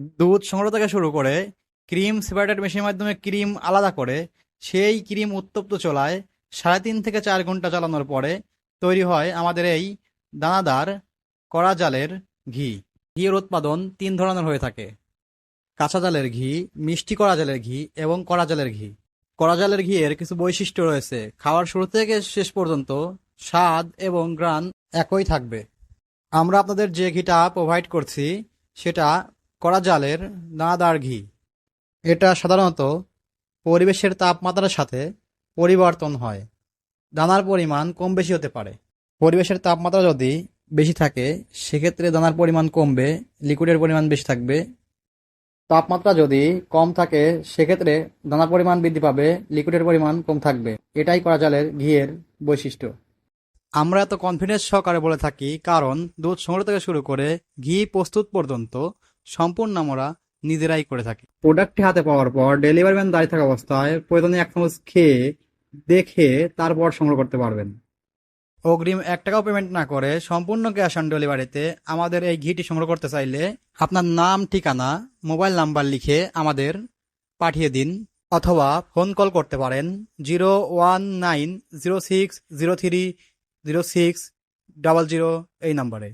দুধ সংগ্রহ থেকে শুরু করে ক্রিম সেপারেটেড মেশিনের মাধ্যমে ক্রিম আলাদা করে, সেই ক্রিম উত্তপ্ত চলায় সাড়ে তিন থেকে চার ঘণ্টা চালানোর পরে তৈরি হয় আমাদের এই দানাদার কড়া জালের ঘি। ঘিয়ের উৎপাদন তিন ধরনের হয়ে থাকে। কাঁচা জালের ঘি, মিষ্টি কড়া জালের ঘি এবং কড়া জালের ঘি। কড়া জালের ঘিয়ের কিছু বৈশিষ্ট্য রয়েছে। খাওয়ার শুরু থেকে শেষ পর্যন্ত স্বাদ এবং গ্রান একই থাকবে। আমরা আপনাদের যে ঘিটা প্রোভাইড করছি, সেটা কড়া জালের দানাদার ঘি। এটা সাধারণত পরিবেশের তাপমাত্রার সাথে পরিবর্তন হয়। দানার পরিমাণ কম বেশি হতে পারে। পরিবেশের তাপমাত্রা যদি বেশি থাকে, সেক্ষেত্রে দানার পরিমাণ কমবে, লিকুইডের পরিমাণ বেশি থাকবে। তাপমাত্রা যদি কম থাকে, সেক্ষেত্রে দানার পরিমাণ বৃদ্ধি পাবে, লিকুইডের পরিমাণ কম থাকবে। এটাই করা জালের ঘিয়ের বৈশিষ্ট্য। আমরা এত কনফিডেন্স সহকারে বলে থাকি, কারণ দুধ সংগ্রহ থেকে শুরু করে ঘি প্রস্তুত পর্যন্ত সম্পূর্ণ আমরা নিজেরাই করে থাকি। প্রোডাক্টটি হাতে পাওয়ার পর ডেলিভারি ম্যান দাঁড়িয়ে থাকা অবস্থায় প্রয়োজনে এক চামচ খেয়ে দেখে তারপর সংগ্রহ করতে পারবেন। অগ্রিম এক টাকাও পেমেন্ট না করে সম্পূর্ণ ক্যাশ অন ডেলিভারিতে আমাদের এই ঘিটি সংগ্রহ করতে চাইলে আপনার নাম ঠিকানা মোবাইল নাম্বার লিখে আমাদের পাঠিয়ে দিন অথবা ফোন কল করতে পারেন zero one nine zero six zero three zero six double zero এই নাম্বারে